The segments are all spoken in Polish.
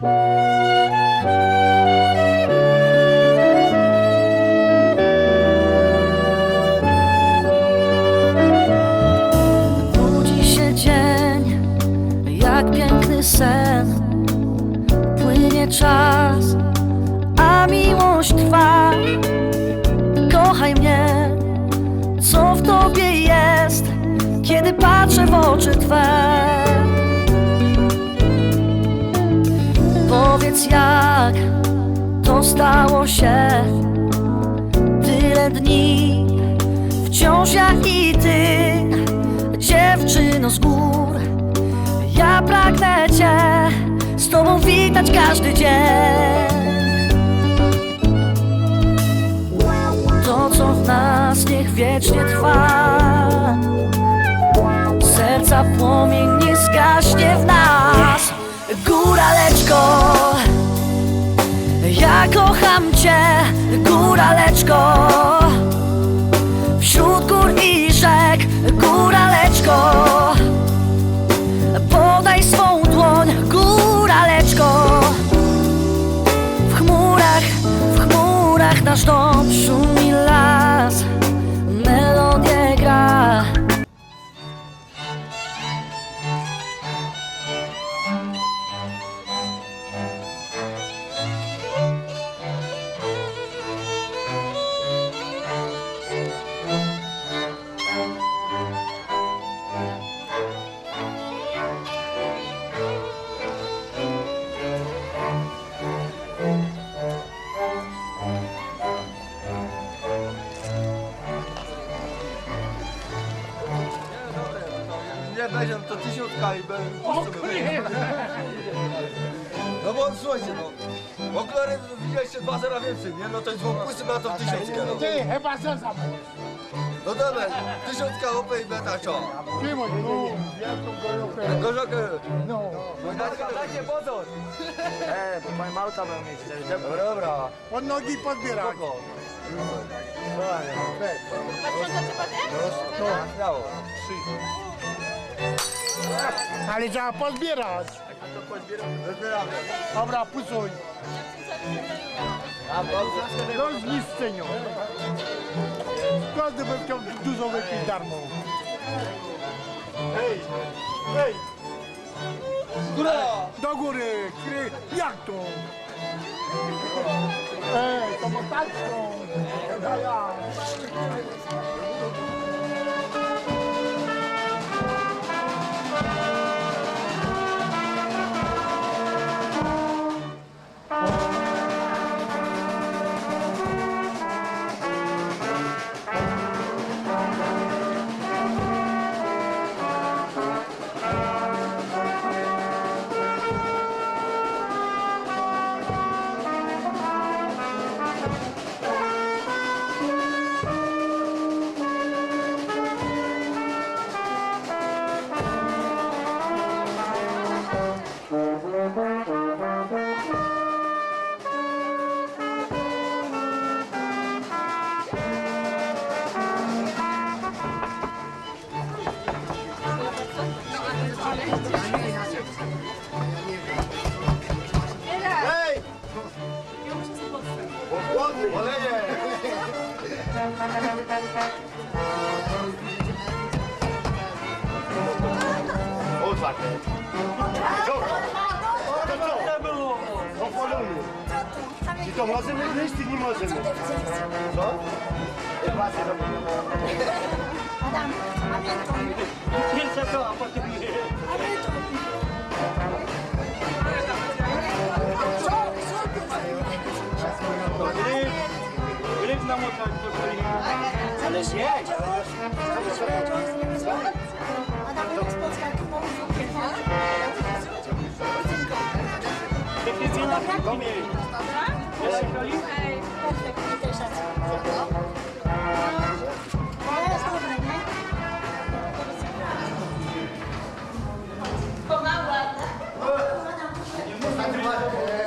Budzi się dzień, jak piękny sen. Płynie czas, a miłość trwa. Kochaj mnie, co w tobie jest, kiedy patrzę w oczy twe. Powiedz jak to stało się? Tyle dni Wciąż ja i ty Dziewczyno z gór. Ja pragnę cię Z tobą witać każdy dzień. To co w nas niech wiecznie Będzie, to tysiączka i będę puszczę. No bo słuchajcie, no. Okulary widzieliście dwa zera więcej, nie? No to jest dwóch pusty, ma to w tysiączkę. No, Ty, chyba zezam. no dobra, tysiączka opę i beta co? Ty mój, no, wielką gorączkę. Gorzokę. No, Dajcie pozor. E, bo moja małka będą mieć Dobra, dobra. pod nogi podbierać. Spoko. No, Śmiało. Ale trzeba pozbierać. Dobra, pusuj. A, bo... Do zniszczenia. Każdy by chciał dużo wypić darmo. Hej, hej, Góra! do góry. Kry, jak to? Ej, to motaczką. Otwarte. I to możemy wyjść, czy nie możemy? Co? Adam, pamiętaj. Ale zjedź! Adam, jak spotkać Ale jest dobre, nie? Jestem ze trzy Trzymaj, trzymaj, jak to jest.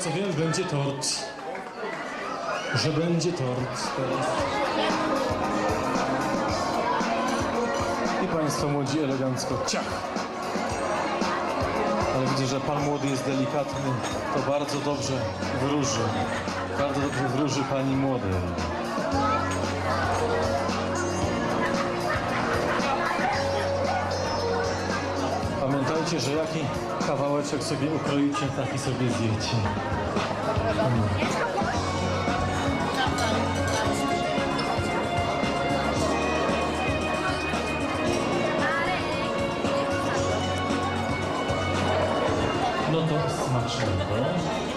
Co wiem, będzie tort. Że będzie tort teraz. I Państwo młodzi elegancko ciach. Ale widzę, że Pan młody jest delikatny. To bardzo dobrze wróży. Bardzo dobrze wróży Pani młodej. Pamiętajcie, że jaki kawałeczek sobie ukroicie, taki sobie zjecie. No to smacznego.